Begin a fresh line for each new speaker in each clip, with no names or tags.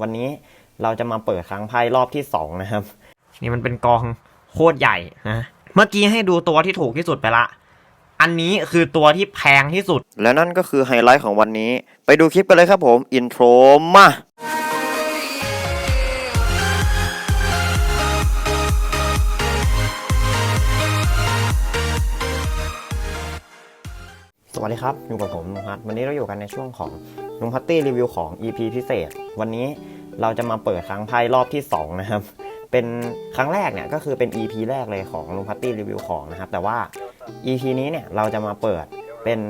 วันนี้เราจะมาเปิดครั้งไพ่รอบที่สองนะครับ นี่มันเป็นกองโคตรใหญ่นะเมื่อกี้ให้ดูตัวที่ถูกที่สุดไปละ อันนี้คือตัวที่แพงที่สุด และนั่นก็คือไฮไลท์ของวันนี้ ไปดูคลิปกันเลยครับผมอินโทรมาสวัสดีครับ อยู่กับผมนุพัทวันนี้เราอยู่กันในช่วงของ นุพัตตี้รีวิวของ EP พิเศษ วันนี้เราจะมาเปิดครั้งไพ่รอบที่ 2 นะครับ เป็นครั้งแรกเนี่ยก็คือเป็น EP แรกเลยของนุพัตตี้รีวิวของนะครับ แต่ว่า EP นี้เนี่ยเราจะมาเปิดเป็น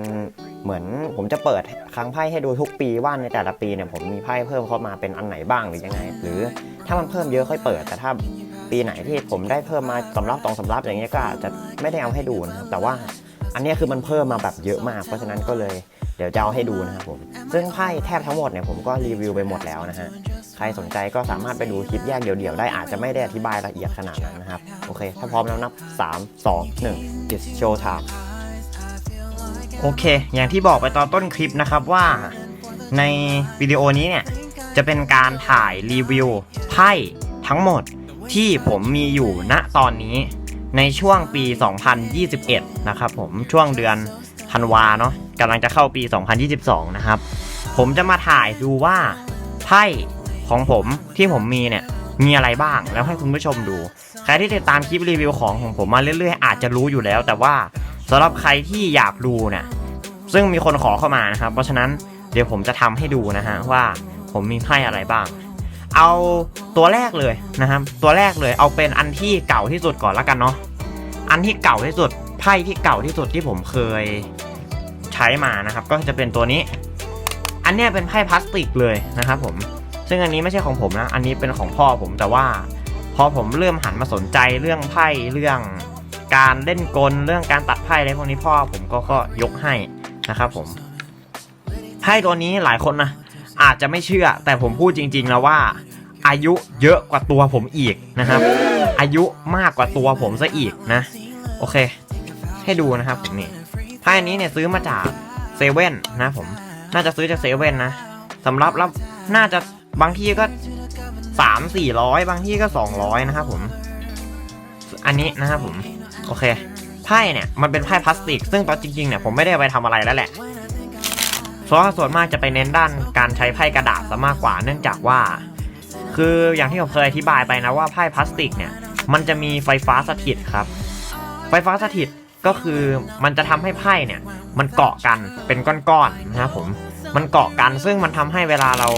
เหมือนผมจะเปิดครั้งไพ่ให้ดูทุกปีว่าในแต่ละปีเนี่ยผมมีไพ่เพิ่มเข้ามาเป็นอันไหนบ้างหรือยังไง หรือถ้ามันเพิ่มเยอะค่อยเปิด แต่ถ้าปีไหนที่ผมได้เพิ่มมาสำรับตองสำรับอย่างเงี้ยก็อาจจะไม่ได้เอาให้ดูนะครับแต่ว่า อันนี้คือมันเพิ่มมาแบบเยอะมาก เพราะฉะนั้นก็เลยเดี๋ยวจะเอาให้ดูนะครับผม ซึ่งไพ่แทบทั้งหมดเนี่ยผมก็รีวิวไปหมดแล้วนะฮะ ใครสนใจก็สามารถไปดูคลิปแยกเดี่ยวๆได้อาจจะไม่ได้อธิบายละเอียดขนาดนั้นนะครับ โอเค ถ้าพร้อมแล้วนับ 3 2 1 it's show time โอเค อย่างที่บอกไปตอนต้นคลิปนะครับว่าในวิดีโอนี้เนี่ยจะเป็นการถ่ายรีวิวไพ่ทั้งหมดที่ผมมีอยู่ณตอนนี้ ในช่วงปี 2021 นะครับผมช่วงเดือนธันวาเนาะกำลังจะเข้าปี 2022 นะครับ ผมจะมาถ่ายดูว่าไพ่ของผมที่ผมมีเนี่ยมีอะไรบ้างแล้วให้คุณผู้ชมดู ใครที่ติดตามคลิปรีวิวของของผมมาเรื่อยๆอาจจะรู้อยู่แล้ว แต่ว่าสำหรับใครที่อยากดูเนี่ยซึ่งมีคนขอเข้ามานะครับ เพราะฉะนั้นเดี๋ยวผมจะทำให้ดูนะฮะว่าผมมีไพ่อะไรบ้าง เอาตัวแรกเลยนะครับ ตัวแรกเลยเอาเป็นอันที่เก่าที่สุดก่อนละกันเนาะอันที่เก่าที่สุดไพ่ที่เก่าที่สุดที่ผมเคยใช้มานะครับ ก็จะเป็นตัวนี้ อันเนี้ยเป็นไพ่พลาสติกเลยนะครับผมซึ่งอันนี้ไม่ใช่ของผมนะ อันนี้เป็นของพ่อผมแต่ว่าพอผมเริ่มหันมาสนใจเรื่องไพ่เรื่องการเล่นกลเรื่องการตัดไพ่อะไรพวกนี้พ่อผมก็ก็ยกให้นะครับผมไพ่ตัวนี้หลายคนนะ อาจจะไม่เชื่อ แต่ผมพูดจริงๆนะว่า อายุเยอะกว่าตัวผมอีกนะครับ อายุมากกว่าตัวผมซะอีกนะ โอเค ให้ดูนะครับผมนี่ไพ่อันนี้เนี่ยซื้อมาจากเซเว่นนะผม น่าจะซื้อจากเซเว่นนะสำหรับแล้วน่าจะบางที่ก็สามสี่ร้อยบางที่ก็สองร้อยนะครับผม อันนี้นะครับผม โอเคไพ่เนี่ยมันเป็นไพ่พลาสติก ซึ่งตอนจริงๆเนี่ยผมไม่ได้ไปทำอะไรแล้วแหละ เพราะว่าส่วนมากจะไปเน้นด้านการใช้ไพ่กระดาษซะมากกว่าเนื่องจากว่า คืออย่างที่ผมเคยอธิบายไปนะว่าไพ่พลาสติกเนี่ย มันจะมีไฟฟ้าสถิตครับ ไฟฟ้าสถิตก็คือมันจะทำให้ไพ่เนี่ย มันเกาะกันเป็นก้อนๆนะครับผม มันเกาะกันซึ่งมันทำให้เวลาเรา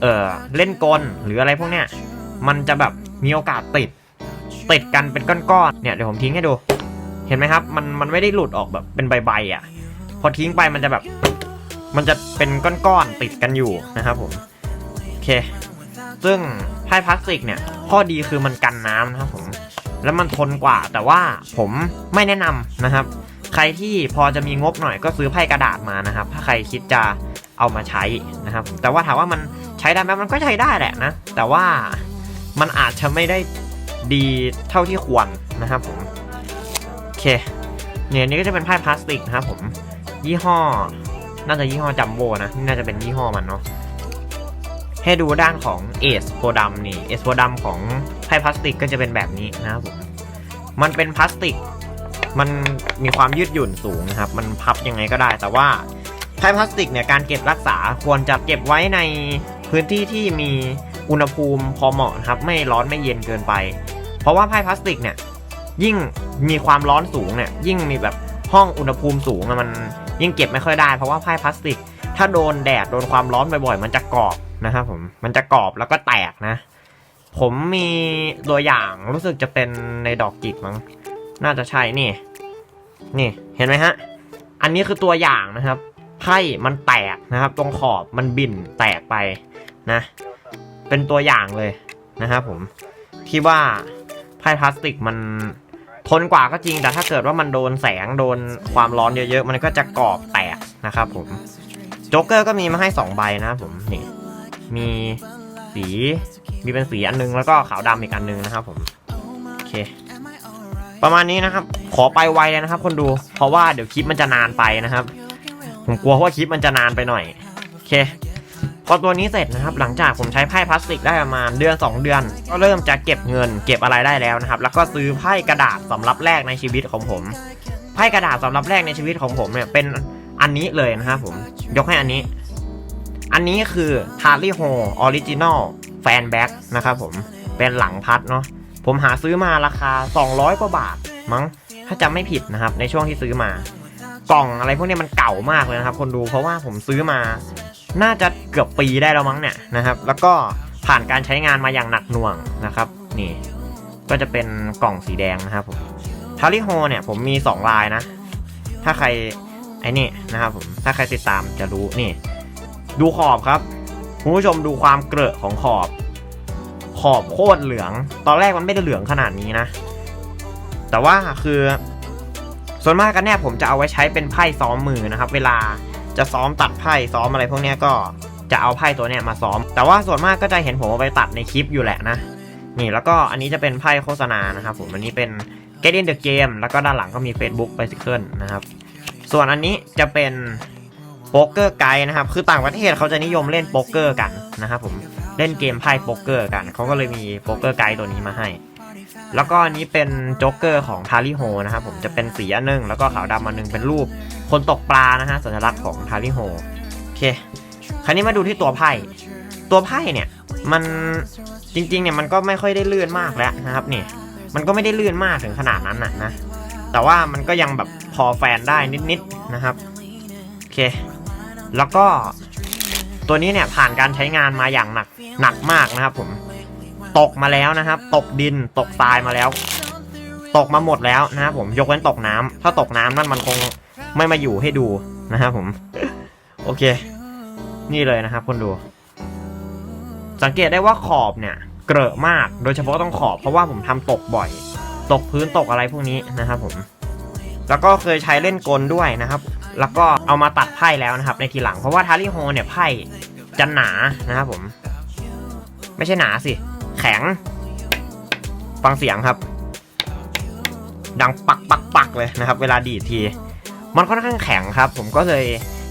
เออเล่นกลหรืออะไรพวกเนี้ยมันจะแบบมีโอกาสติดติดกันเป็นก้อนๆเนี่ยเดี๋ยวผมทิ้งให้ดู เห็นไหมครับ มันมันไม่ได้หลุดออกแบบเป็นใบๆอะ พอทิ้งไปมันจะแบบ มันจะเป็นก้อนๆติดกันอยู่นะครับผมโอเค ซึ่งไพ่พลาสติกเนี่ยข้อดีคือมันกันน้ำนะครับผม แล้วมันทนกว่าแต่ว่าผมไม่แนะนำนะครับ ใครที่พอจะมีงบหน่อยก็ซื้อไพ่กระดาษมานะครับ ถ้าใครคิดจะเอามาใช้นะครับ แต่ว่าถามว่ามันใช้ได้ไหมมันก็ใช้ได้แหละนะ แต่ว่ามันอาจจะไม่ได้ดีเท่าที่ควรนะครับผมโอเคเนี่ยนนี้ก็จะเป็นไพ่พลาสติกนะครับผม ยี่ห้อ น่าจะยี่ห้อจัมโบ้นะนี่น่าจะเป็นยี่ห้อมันเนาะให้ดูด้านของเอสโพดัมนี่เอสโพดัมของไพ่พลาสติกก็จะเป็นแบบนี้นะครับผมมันเป็นพลาสติก มันมีความยืดหยุ่นสูงนะครับ มันพับยังไงก็ได้ แต่ว่าไพ่พลาสติกเนี่ยการเก็บรักษาควรจะเก็บไว้ในพื้นที่ที่มีอุณหภูมิพอเหมาะครับ ไม่ร้อนไม่เย็นเกินไป เพราะว่าไพ่พลาสติกเนี่ยยิ่งมีความร้อนสูงเนี่ยยิ่งมีแบบห้องอุณหภูมิสูงอะมัน ยิ่งเก็บไม่ค่อยได้เพราะว่าไพ่พลาสติก ถ้าโดนแดดโดนความร้อนบ่อยๆ มันจะกรอบนะครับผมมันจะกรอบแล้วก็แตกนะ ผมมีตัวอย่างรู้สึกจะเป็นในดอกจิกมั้งน่าจะใช่นี่ นี่เห็นไหมฮะ อันนี้คือตัวอย่างนะครับไพ่มันแตกนะครับ ตรงขอบมันบินแตกไปนะ เป็นตัวอย่างเลยนะครับผมที่ว่าไพ่พลาสติกมัน ทนกว่าก็จริงแต่ถ้าเกิดว่ามันโดนแสงโดนความร้อนเยอะๆ มันก็จะกรอบแตกนะครับผมโจ๊กเกอร์ก็มีมาให้ 2 ใบนะครับผมนี่มีสีมีเป็นสีอันนึงแล้วก็ขาวดำอีกอันนึงนะครับผมโอเค ประมาณนี้นะครับ ขอไปไวเลยนะครับ คนดูเพราะว่าเดี๋ยวคลิปมันจะนานไปนะครับ ผมกลัวว่าคลิปมันจะนานไปหน่อยโอเค พอตัวนี้เสร็จนะครับหลังจากผมใช้ไพ่พลาสติกได้ประมาณเดือน 2 เดือน ก็เริ่มจะเก็บเงิน เก็บอะไรได้แล้วนะครับแล้วก็ซื้อไพ่กระดาษสำหรับแรกในชีวิตของผมไพ่กระดาษสำหรับแรกในชีวิตของผมเนี่ยเป็นอันนี้เลยนะครับผมยกให้อันนี้ อันนี้คือ t a r l y Ho Original Fan Back นะครับผมเป็นหลังพัดเนาะผมหาซื้อมาราคา 200 กว่าบาทมั้งถ้าจำไม่ผิดนะครับในช่วงที่ซื้อมากล่องอะไรพวกนี้มันเก่ามากเลยนะครับ คนดูเพราะว่าผมซื้อมา น่าจะเกือบปีได้แล้วมั้งเนี่ยนะครับ แล้วก็ผ่านการใช้งานมาอย่างหนักหน่วงนะครับ นี่ ก็จะเป็นกล่องสีแดงนะครับผมทาริโฮเนี่ยผมมี 2 ลายนะ ถ้าใครไอ้นี่นะครับผมถ้าใครติดตามจะรู้นี่ ดูขอบครับคุณผู้ชมดูความเกลอะของขอบ ขอบโคตรเหลือง ตอนแรกมันไม่ได้เหลืองขนาดนี้นะ แต่ว่าคือ ส่วนมากกันเนี่ยผมจะเอาไว้ใช้เป็นไพ่ซ้อมมือนะครับ เวลา จะซ้อมตัดไพ่ซ้อมอะไรพวกเนี้ยก็จะเอาไพ่ตัวเนี้ยมาซ้อม แต่ว่าส่วนมากก็จะเห็นผมเอาไปตัดในคลิปอยู่แหละนะ นี่แล้วก็อันนี้จะเป็นไพ่โฆษณานะครับผมอันนี้เป็น Get in the game แล้วก็ด้านหลังก็มี Facebook Bicycle นะครับ ส่วนอันนี้จะเป็นโป๊กเกอร์ไกด์นะครับ คือต่างประเทศเขาจะนิยมเล่นโป๊กเกอร์กันนะครับผม เล่นเกมไพ่โป๊กเกอร์กัน เขาก็เลยมีโป๊กเกอร์ไกด์ตัวนี้มาให้ แล้วก็อันนี้เป็นโจ๊กเกอร์ของทาริโฮนะครับผมจะเป็นสีอันหนึง แล้วก็ขาวดำอันหนึงเป็นรูปคนตกปลานะฮะสัญลักษณ์ของทาริโฮโอเค คราวนี้มาดูที่ตัวไพ่ตัวไพ่เนี่ยมันจริงๆเนี่ยมันก็ไม่ค่อยได้เลื่อนมากแล้วนะครับนี่มันก็ไม่ได้เลื่อนมากถึงขนาดนั้นนะนะแต่ว่ามันก็ยังแบบพอแฟนได้นิดๆนะครับโอเค แล้วก็ตัวนี้เนี่ยผ่านการใช้งานมาอย่างหนักหนักมากนะครับผม ตกมาแล้วนะครับ ตกดินตกทรายมาแล้ว ตกมาหมดแล้วนะครับผมยกเว้นตกน้ำถ้าตกน้ำนั่นมันคงไม่มาอยู่ให้ดูนะครับผม โอเค นี่เลยนะครับคนดู สังเกตได้ว่าขอบเนี่ย เกลอะมากโดยเฉพาะต้องขอบเพราะว่าผมทำตกบ่อย ตกพื้นตกอะไรพวกนี้นะครับผม แล้วก็เคยใช้เล่นกลด้วยนะครับ แล้วก็เอามาตัดไพ่แล้วนะครับ ในทีหลังเพราะว่าทาริโฮเนี่ยไพ่จะหนานะครับผม ไม่ใช่หนาสิ แข็ง ฟังเสียงครับ ดังปักปักปักเลยนะครับ เวลาดีดที มันค่อนข้างแข็งครับ ผมก็เลย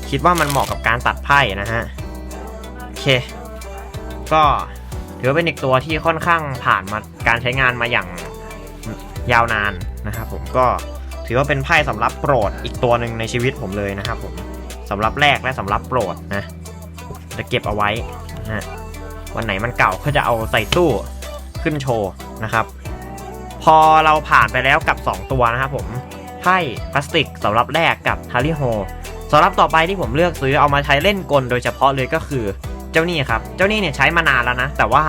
คิดว่ามันเหมาะกับการตัดไพ่นะฮะโอเค ก็ถือเป็นอีกตัวที่ค่อนข้างผ่านมาการใช้งานมาอย่างยาวนานนะครับผมก็ถือว่าเป็นไพ่สำหรับโปรดอีกตัวหนึ่งในชีวิตผมเลยนะครับผมสำหรับแรกและสำหรับโปรดนะจะเก็บเอาไว้นะฮะ วันไหนมันเก่าก็จะเอาใส่ตู้ขึ้นโชว์นะครับ พอเราผ่านไปแล้วกับ 2 ตัวนะครับผมไพ่พลาสติกสำหรับแรกกับทาริโฮสำหรับต่อไปที่ผมเลือกซื้อเอามาใช้เล่นกลโดยเฉพาะเลยก็คือเจ้านี่ครับ เจ้านี่เนี่ยใช้มานานแล้วนะ แต่ว่า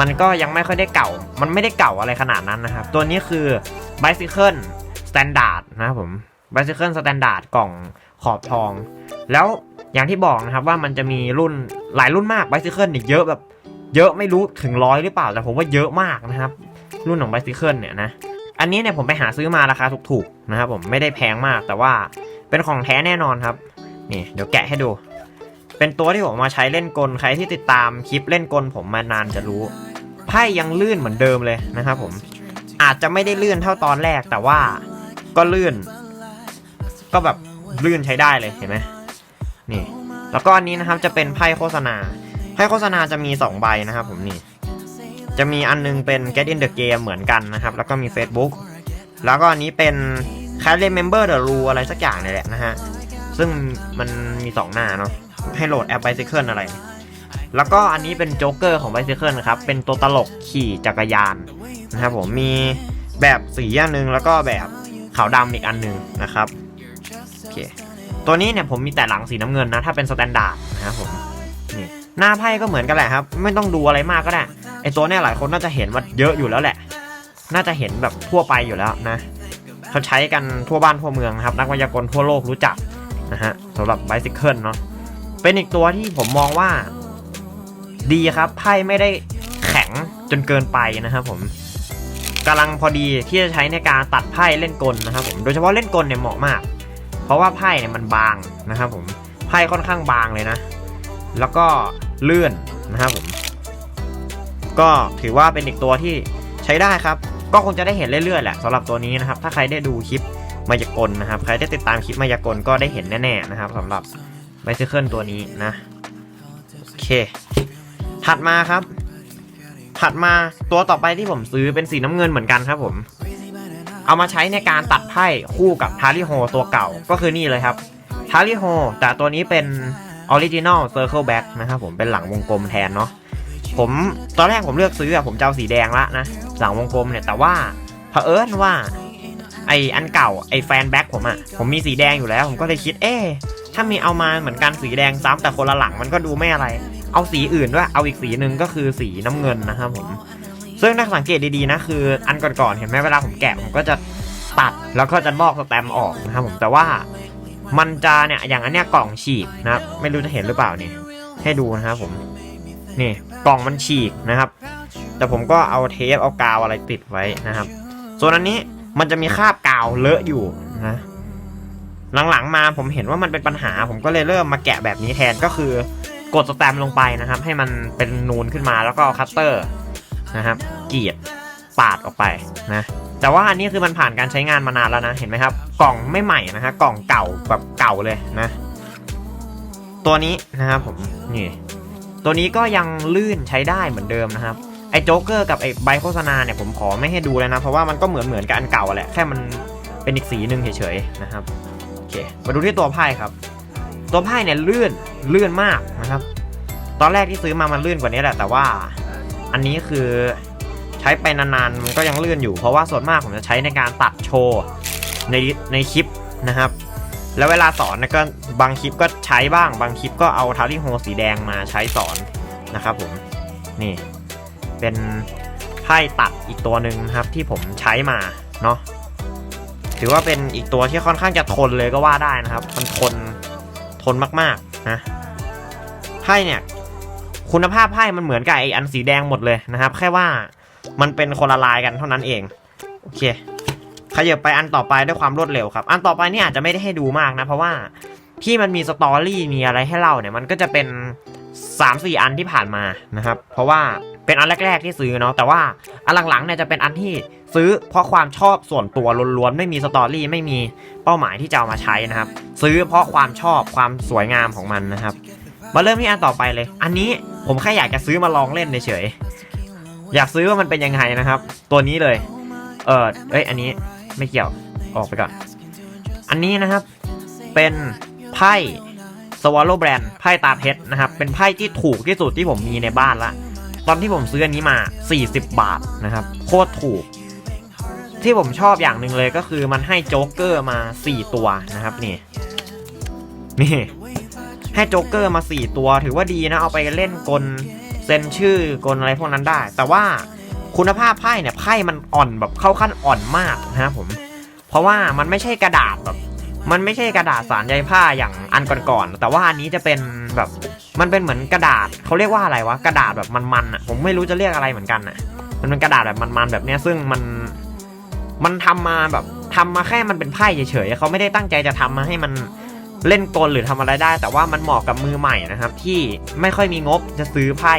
มันก็ยังไม่ค่อยได้เก่า มันไม่ได้เก่าอะไรขนาดนั้นนะครับ ตัวนี้คือ Bicycle Standard นะครับผม Bicycle Standard กล่อง ขอบทอง แล้วอย่างที่บอกนะครับว่ามันจะมีรุ่นหลายรุ่นมาก Bicycle เนี่ยเยอะแบบ เยอะไม่รู้ถึงร้อยหรือเปล่า แต่ผมว่าเยอะมากนะครับ รุ่นของ Bicycle เนี่ยนะอันนี้เนี่ยผมไปหาซื้อมาราคาถูกๆนะครับผมไม่ได้แพงมากแต่ว่าเป็นของแท้แน่นอนครับนี่เดี๋ยวแกะให้ดู เป็นตัวที่ผมมาใช้เล่นกลใครที่ติดตามคลิปเล่นกลผมมานานจะรู้ไพ่ยังลื่นเหมือนเดิมเลยนะครับผมอาจจะไม่ได้ลื่นเท่าตอนแรกแต่ว่าก็ลื่น ก็แบบ ลื่นใช้ได้เลยเห็นไหมนี่ แล้วก็อันนี้นะครับจะเป็นไพ่โฆษณาไพ่โฆษณาจะมี 2 ใบนะครับผมนี่ จะมีอันนึงเป็น Get in the game เหมือนกันนะครับ แล้วก็มี Facebook แล้วก็อันนี้เป็น c a r Remember the Rule อะไรสักอย่างนี่แหละนะฮะ ซึ่งมันมี 2 หน้าเนาะให้โหลดแอป Bicycle อะไร แล้วก็อันนี้เป็นโจ๊กเกอร์ของ Bicycle นะครับ เป็นตัวตลกขี่จักรยานนะครับผมมีแบบสีอันหนึงแล้วก็แบบขาวดำอีกอันหนึงนะครับ เคตัวนี้เนี่ยผมมีแต่หลังสีน้ำเงินนะ ถ้าเป็นสแตนดาร์ดนะครับผมนี่หน้าไพ่ก็เหมือนกันแหละครับ ไม่ต้องดูอะไรมากก็ได้ไอตัวเนี้ยหลายคนน่าจะเห็นว่าเยอะอยู่แล้วแหละ น่าจะเห็นแบบทั่วไปอยู่แล้วนะเขาใช้กันทั่วบ้านทั่วเมืองครับ นักมายากลทั่วโลกรู้จักนะฮะสำหรับ Bicycle เนาะเป็นอีกตัวที่ผมมองว่า ดีครับไพ่ไม่ได้แข็งจนเกินไปนะครับผมกำลังพอดีที่จะใช้ในการตัดไพ่เล่นกลนะครับผมโดยเฉพาะเล่นกลเนี่ยเหมาะมาก เพราะว่าไพ่เนี่ยมันบางนะครับผมไพ่ค่อนข้างบางเลยนะ แล้วก็เลื่อนนะครับผม ก็ถือว่าเป็นอีกตัวที่ใช้ได้ครับ ก็คงจะได้เห็นเรื่อยๆแหละสำหรับตัวนี้นะครับ ถ้าใครได้ดูคลิปมายากลนะครับ ใครได้ติดตามคลิปมายากลก็ได้เห็นแน่ๆนะครับสำหรับไบซิเคิลตัวนี้นะโอเคเคถัดมาครับ ถัดมาตัวต่อไปที่ผมซื้อเป็นสีน้ำเงินเหมือนกันครับผม เอามาใช้ในการตัดไพ่คู่กับทาริโฮตัวเก่าก็คือนี่เลยครับทาริโฮแต่ตัวนี้เป็นออริจินอลเซอร์เคิลแบ็กนะครับผมเป็นหลังวงกลมแทนเนาะผมตอนแรกผมเลือกซื้ออะผมจะเอาสีแดงละนะหลังวงกลมเนี่ยแต่ว่าเผอิญว่าไออันเก่าไอแฟนแบ็กผมอะผมมีสีแดงอยู่แล้ว ผมก็เลยคิดเอ๊ถ้ามีเอามาเหมือนกันสีแดงซ้ำแต่คนละหลังมันก็ดูไม่อะไร เอาสีอื่นด้วยเอาอีกสีหนึ่งก็คือสีน้ำเงินนะครับผม ซึ่งถ้าสังเกตดีๆนะคืออันก่อนๆเห็นไหมเวลาผมแกะผมก็จะตัดแล้วก็จะลอกสแตมออกนะครับผมแต่ว่ามันจะเนี่ยอย่างอันเนี้ยกล่องฉีกนะครับไม่รู้จะเห็นหรือเปล่านี่ให้ดูนะครับผมนี่กล่องมันฉีกนะครับ แต่ผมก็เอาเทปเอากาวอะไรติดไว้นะครับ ส่วนอันนี้มันจะมีคราบกาวเลอะอยู่นะหลังๆมาผมเห็นว่ามันเป็นปัญหา ผมก็เลยเริ่มมาแกะแบบนี้แทนก็คือกดสแตมลงไปนะครับ ให้มันเป็นนูนขึ้นมาแล้วก็เอาคัตเตอร์ นะครับกรีดปาดออกไปนะแต่ว่าอันนี้คือมันผ่านการใช้งานมานานแล้วนะเห็นไหมครับ กล่องไม่ใหม่นะฮะกล่องเก่าแบบเก่าเลยนะ ตัวนี้นะครับผมนี่ตัวนี้ก็ยังลื่นใช้ได้เหมือนเดิมนะครับไอ้โจ๊กเกอร์กับไอ้ใบโฆษณาเนี่ยผมขอไม่ให้ดูเลยนะ เพราะว่ามันก็เหมือนเหมือนกับอันเก่าแหละแค่มันเป็นอีกสีหนึ่งเฉยๆนะครับโอเคมาดูที่ตัวไพ่ครับ ตัวไพ่เนี่ยลื่นลื่นมากนะครับ ตอนแรกที่ซื้อมามันลื่นกว่านี้แหละแต่ว่า อันนี้คือใช้ไปนานๆ มันก็ยังลื่นอยู่ เพราะว่าส่วนมากผมจะใช้ในการตัดโชว์ในในคลิปนะครับ แล้วเวลาสอนนยก็บางคลิปก็ใช้บ้าง บางคลิปก็เอาทาริโฮสีแดงมาใช้สอนนะครับผม นี่เป็นไพ่ตัดอีกตัวหนึ่งนะครับที่ผมใช้มาเนาะถือว่าเป็นอีกตัวที่ค่อนข้างจะทนเลยก็ว่าได้นะครับ มันทนทนมากๆนะไพ่เนี่ย คุณภาพไพ่มันเหมือนกับไออันสีแดงหมดเลยนะครับ แค่ว่ามันเป็นคนละลายกันเท่านั้นเอง โอเคขยับไปอันต่อไปด้วยความรวดเร็วครับ อันต่อไปนี่อาจจะไม่ได้ให้ดูมากนะ เพราะว่าที่มันมีสตอรี่มีอะไรให้เล่าเนี่ยมันก็จะเป็น3 4 อันที่ผ่านมานะครับ เพราะว่าเป็นอันแรก ๆ ที่ซื้อเนาะแต่ว่าอันหลังๆเนี่ยจะเป็นอันที่ซื้อเพราะความชอบส่วนตัวล้วนๆไม่มีสตอรี่ไม่มีเป้าหมายที่จะเอามาใช้นะครับ ซื้อเพราะความชอบความสวยงามของมันนะครับ มาเริ่มที่อันต่อไปเลย อันนี้ผมแค่อยากจะซื้อมาลองเล่นเฉยๆอยากซื้อว่ามันเป็นยังไงนะครับ ตัวนี้เลย เออเอ้ย อันนี้ไม่เกี่ยว ออกไปก่อน อันนี้นะครับ เป็นไพ่สวอลโลแบรนด์ไพ่ตาเพชรนะครับ เป็นไพ่ที่ถูกที่สุดที่ผมมีในบ้านละ ตอนที่ผมซื้ออันนี้มา 40 บาทนะครับ โคตรถูก ที่ผมชอบอย่างหนึ่งเลยก็คือมันให้โจ๊กเกอร์มา 4 ตัวนะครับนี่ นี่ ให้โจ๊กเกอร์มา 4 ตัว ถือว่าดีนะ เอาไปเล่นกลเซ็นชื่อกลอะไรพวกนั้นได้ แต่ว่าคุณภาพไพ่เนี่ยไพ่มันอ่อนแบบเข้าขั้นอ่อนมากนะครับผม เพราะว่ามันไม่ใช่กระดาษแบบมันไม่ใช่กระดาษสารใยผ้าอย่างอันก่อนๆ แต่ว่าอันนี้จะเป็นแบบ มันเป็นเหมือนกระดาษเขาเรียกว่าอะไรวะ กระดาษแบบมันๆอะ ผมไม่รู้จะเรียกอะไรเหมือนกันอะ มันเป็นกระดาษแบบมันๆแบบเนี้ย ซึ่งมัน มันทำมาแบบทำมาแค่มันเป็นไพ่เฉยๆเขาไม่ได้ตั้งใจจะทำมาให้มัน เล่นกลหรือทำอะไรได้ แต่ว่ามันเหมาะกับมือใหม่นะครับ ที่ไม่ค่อยมีงบจะซื้อไพ่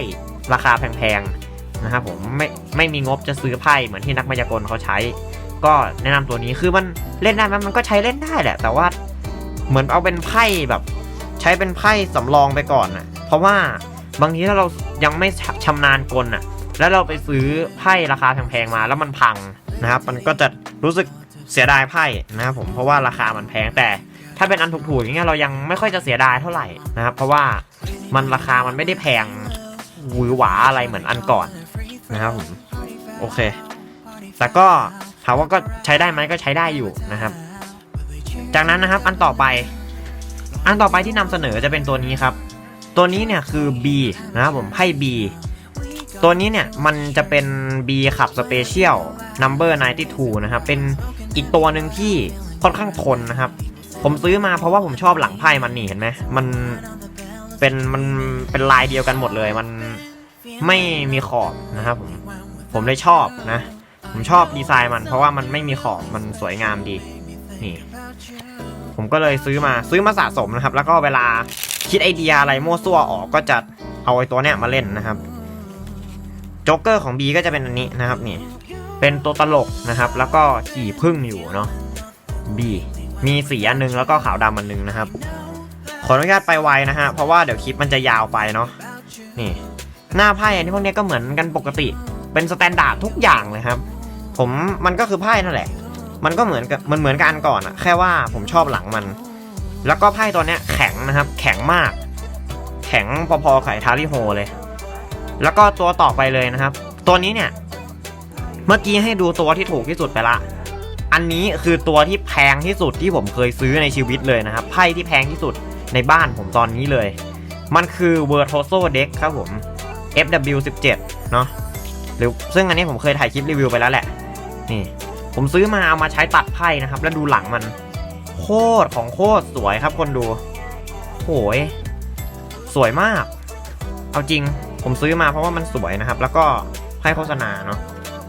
ราคาแพงๆนะครับผมไม่ไม่มีงบจะซื้อไพ่เหมือนที่นักมายากลเขาใช้ ก็แนะนำตัวนี้คือมันเล่นได้มมันก็ใช้เล่นได้แหละ แต่ว่าเหมือนเอาเป็นไพ่แบบใช้เป็นไพ่สำรองไปก่อนนะเพราะว่าบางทีถ้าเรายังไม่ชำนาญกลน่ะ แล้วเราไปซื้อไพ่ราคาแพงๆมา แล้วมันพังนะครับ มันก็จะรู้สึกเสียดายไพ่นะครับผมเพราะว่าราคามันแพงแต่ ถ้าเป็นอันถูกๆอย่างเงี้ยเรายังไม่ค่อยจะเสียดายเท่าไหร่นะครับ เพราะว่ามันราคามันไม่ได้แพงหวือหวาอะไรเหมือนอันก่อนนะครับผมโอเค แต่ก็ถามว่าก็ใช้ได้ไหมก็ใช้ได้อยู่นะครับ จากนั้นนะครับอันต่อไป อันต่อไปที่นำเสนอจะเป็นตัวนี้ครับ ตัวนี้เนี่ยคือ B นะครับผมไพ่ B ตัวนี้เนี่ยมันจะเป็น B ขับ Special Number 92นะครับ เป็นอีกตัวหนึ่งที่ค่อนข้างทนนะครับ ผมซื้อมาเพราะว่าผมชอบหลังไพ่มันนี่เห็นไหมมันเป็นมันเป็นลายเดียวกันหมดเลย มันไม่มีขอบนะครับผมผมเลยชอบนะ ผมชอบดีไซน์มัน เพราะว่ามันไม่มีขอบมันสวยงามดีนี่ ผมก็เลยซื้อมาซื้อมาสะสมนะครับ แล้วก็เวลาคิดไอเดียอะไรมั่วซั่วออกก็จะเอาไอตัวเนี้ยมาเล่นนะครับโจ๊กเกอร์ของ B ก็จะเป็นอันนี้นะครับนี่เป็นตัวตลกนะครับ แล้วก็ขี่พึ่งอยู่เนาะ B มีสีอันหนึงแล้วก็ขาวดำอันหนึงนะครับ ขออนุญาตไปไวนะฮะ เพราะว่าเดี๋ยวคลิปมันจะยาวไปเนาะ นี่ หน้าไพ่อันนี้พวกนี้ก็เหมือนกันปกติ เป็นสแตนดาร์ดทุกอย่างเลยครับ ผมมันก็คือไพ่นั่นแหละ มันก็เหมือนกับมันเหมือนกับอันก่อนอะแค่ว่าผมชอบหลังมัน แล้วก็ไพ่ตัวเนี้ยแข็งนะครับ แข็งมาก แข็งพอๆกับไอ้ทาริโฮเลย แล้วก็ตัวต่อไปเลยนะครับ ตัวนี้เนี่ย เมื่อกี้ให้ดูตัวที่ถูกที่สุดไปละ อันนี้คือตัวที่แพงที่สุดที่ผมเคยซื้อในชีวิตเลยนะครับ ไพ่ที่แพงที่สุดในบ้านผมตอนนี้เลย มันคือ v i r t u o s o Deck ครับผม FW17 เนาะหรือซึ่งอันนี้ผมเคยถ่ายคลิปรีวิวไปแล้วแหละ นี่ ผมซื้อมาเอามาใช้ตัดไพ่นะครับ แล้วดูหลังมัน โคตรของโคตรสวยครับคนดูโหยสวยมาก เอาจริงผมซื้อมาเพราะว่ามันสวยนะครับ แล้วก็ไพ่โฆษณาเนาะ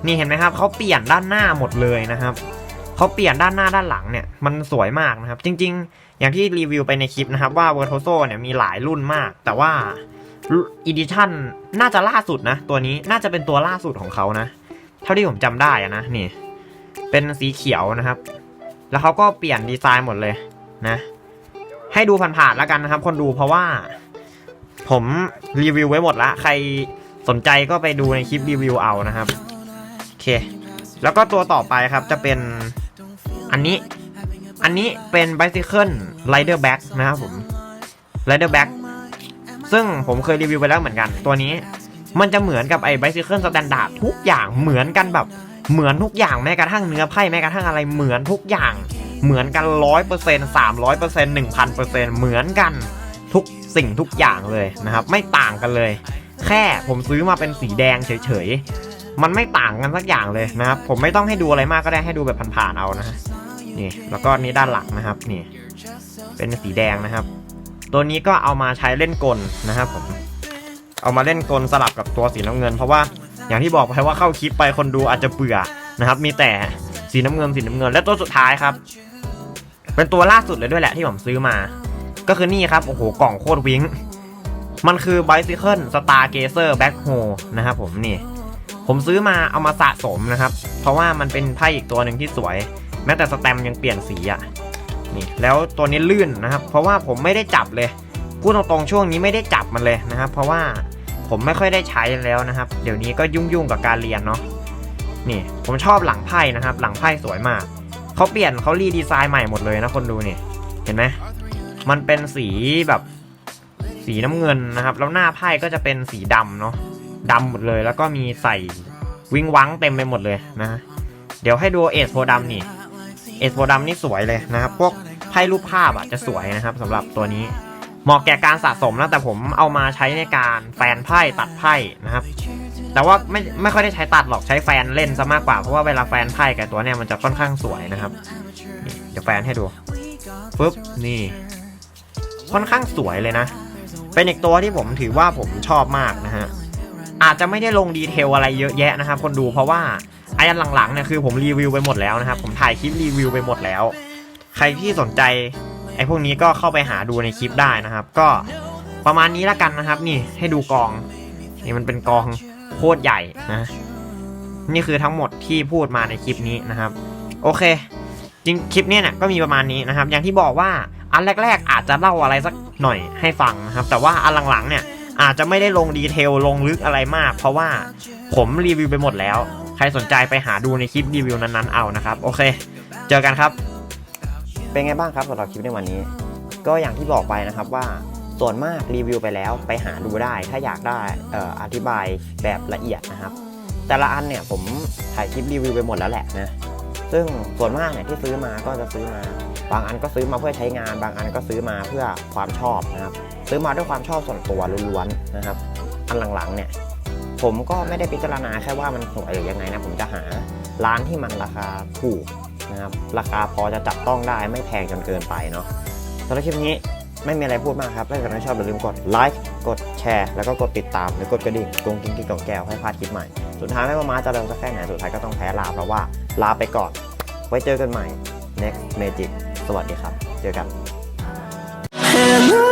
นี่เห็นไหมครับเขาเปลี่ยนด้านหน้าหมดเลยนะครับ เขาเปลี่ยนด้านหน้าด้านหลังเนี่ยมันสวยมากนะครับ จริง ๆ อย่างที่รีวิวไปในคลิปนะครับว่า v i r t u o s o เนี่ยมีหลายรุ่นมาก แต่ว่าอีดิชั่นน่าจะล่าสุดนะ ตัวนี้น่าจะเป็นตัวล่าสุดของเขานะ เท่าที่ผมจำได้อะนะนี่ เป็นสีเขียวนะครับ แล้วเขาก็เปลี่ยนดีไซน์หมดเลยนะ ให้ดูผ่านๆแล้วกันนะครับ คนดูเพราะว่า ผมรีวิวไว้หมดละใครสนใจก็ไปดูในคลิปรีวิวเอานะครับโอเค แล้วก็ตัวต่อไปครับจะเป็น อันนี้ อันนี้เป็น Bicycle Rider Back นะครับผม Rider Back ซึ่งผมเคยรีวิวไปแล้วเหมือนกัน ตัวนี้มันจะเหมือนกับไอ้ Bicycle Standard ทุกอย่างเหมือนกันแบบเหมือนทุกอย่างแม้กระทั่งเนื้อไพ่แม้กระทั่งอะไรเหมือนทุกอย่าง เหมือนกันร้อยเปอร์เซ็นต์สามร้อยเปอร์เซ็นต์หนึ่งพันเปอร์เซ็นต์เหมือนกันทุกสิ่งทุกอย่างเลยนะครับ ไม่ต่างกันเลย แค่ผมซื้อมาเป็นสีแดงเฉยๆ มันไม่ต่างกันสักอย่างเลยนะครับ ผมไม่ต้องให้ดูอะไรมากก็ได้ให้ดูแบบผ่านๆเอานะฮะ นี่แล้วก็นี่ด้านหลังนะครับนี่เป็นสีแดงนะครับ ตัวนี้ก็เอามาใช้เล่นกลนะครับผมเอามาเล่นกลสลับกับตัวสีน้ำเงิน เพราะว่าอย่างที่บอกไปว่าเข้าคลิปไปคนดูอาจจะเบื่อนะครับ มีแต่สีน้ำเงินสีน้ำเงินและตัวสุดท้ายครับ เป็นตัวล่าสุดเลยด้วยแหละที่ผมซื้อมา ก็คือนี่ครับโอ้โหกล่องโคตรวิ้งมันคือ Bicycle Stargazer Back Hole นะครับผมนี่ ผมซื้อมาเอามาสะสมนะครับ เพราะว่ามันเป็นไพ่อีกตัวหนึ่งที่สวย แม้แต่สแตมยังเปลี่ยนสีอะนี่แล้วตัวนี้ลื่นนะครับ เพราะว่าผมไม่ได้จับเลยพูดตรงๆช่วงนี้ไม่ได้จับมันเลยนะครับ เพราะว่าผมไม่ค่อยได้ใช้แล้วนะครับ เดี๋ยวนี้ก็ยุ่งๆกับการเรียนเนาะนี่ผมชอบหลังไพ่นะครับ หลังไพ่สวยมากเขาเปลี่ยนเขารีดีไซน์ใหม่หมดเลยนะคนดูนี่เห็นไหมมันเป็นสีแบบสีน้ำเงินนะครับ แล้วหน้าไพ่ก็จะเป็นสีดำเนาะดำหมดเลย แล้วก็มีใส่วิงวังเต็มไปหมดเลยนะ เดี๋ยวให้ดูเอสโพดำนี่ เอสโพดำนี่สวยเลยนะครับ พวกไพ่รูปภาพอะจะสวยนะครับสำหรับตัวนี้ เหมาะแก่การสะสมนะแต่ผมเอามาใช้ในการแฟนไพ่ตัดไพ่นะครับ แต่ว่าไม่ไม่ค่อยได้ใช้ตัดหรอกใช้แฟนเล่นซะมากกว่าเพราะว่าเวลาแฟนไพ่กับตัวเนี้ยมันจะค่อนข้างสวยนะครับเดี๋ยวแฟนให้ดูปุ๊บนี่ค่อนข้างสวยเลยนะ เป็นอีกตัวที่ผมถือว่าผมชอบมากนะฮะอาจจะไม่ได้ลงดีเทลอะไรเยอะแยะนะครับคนดูเพราะว่า ไอ้อันหลังๆเนี่ยคือผมรีวิวไปหมดแล้วนะครับ ผมถ่ายคลิปรีวิวไปหมดแล้ว ใครที่สนใจไอ้พวกนี้ก็เข้าไปหาดูในคลิปได้นะครับ ก็ประมาณนี้ละกันนะครับ นี่ให้ดูกอง นี่มันเป็นกองโคตรใหญ่นะ นี่คือทั้งหมดที่พูดมาในคลิปนี้นะครับ โอเค จริงคลิปเนี้ยเนี่ยก็มีประมาณนี้นะครับ อย่างที่บอกว่าอันแรก ๆ อาจจะเล่าอะไรสักหน่อยให้ฟังนะครับ แต่ว่าอันหลังๆเนี่ยอาจจะไม่ได้ลงดีเทลลงลึกอะไรมาก เพราะว่าผมรีวิวไปหมดแล้ว ใครสนใจไปหาดูในคลิปรีวิวนั้นๆเอานะครับ โอเค เจอกันครับ เป็นไงบ้างครับสำหรับคลิปในวันนี้ ก็อย่างที่บอกไปนะครับว่าส่วนมากรีวิวไปแล้วไปหาดูได้ ถ้าอยากได้อออธิบายแบบละเอียดนะครับ แต่ละอันเนี่ยผมถ่ายคลิปรีวิวไปหมดแล้วแหละนะซึ่งส่วนมากเนี่ยที่ซื้อมาก็จะซื้อมา บางอันก็ซื้อมาเพื่อใช้งาน บางอันก็ซื้อมาเพื่อความชอบนะครับ ซื้อมาด้วยความชอบส่วนตัวล้วนๆนะครับ อันหลังๆเนี่ย ผมก็ไม่ได้พิจารณาแค่ว่ามันสวยหรือยังไงนะผมจะหาร้านที่มันราคาถูกนะครับราคาพอจะจับต้องได้ไม่แพงจนเกินไปเนาะสำหรับคลิปนี้ไม่มีอะไรพูดมากครับถ้าเกิดชอบอย่าลืมกดไลค์กดแชร์แล้วก็กดติดตามหรือกดกระดิ่งกรุงกิ้งกิ้งกองแก้วให้พลาดคลิปใหม่ สุดท้ายไม่ว่ามาจะเร็วสักแค่ไหนสุดท้ายก็ต้องแพ้ลาเพราะว่าลาไปก่อน ไว้เจอกันใหม่ next magic สวัสดีครับ เจอกัน
And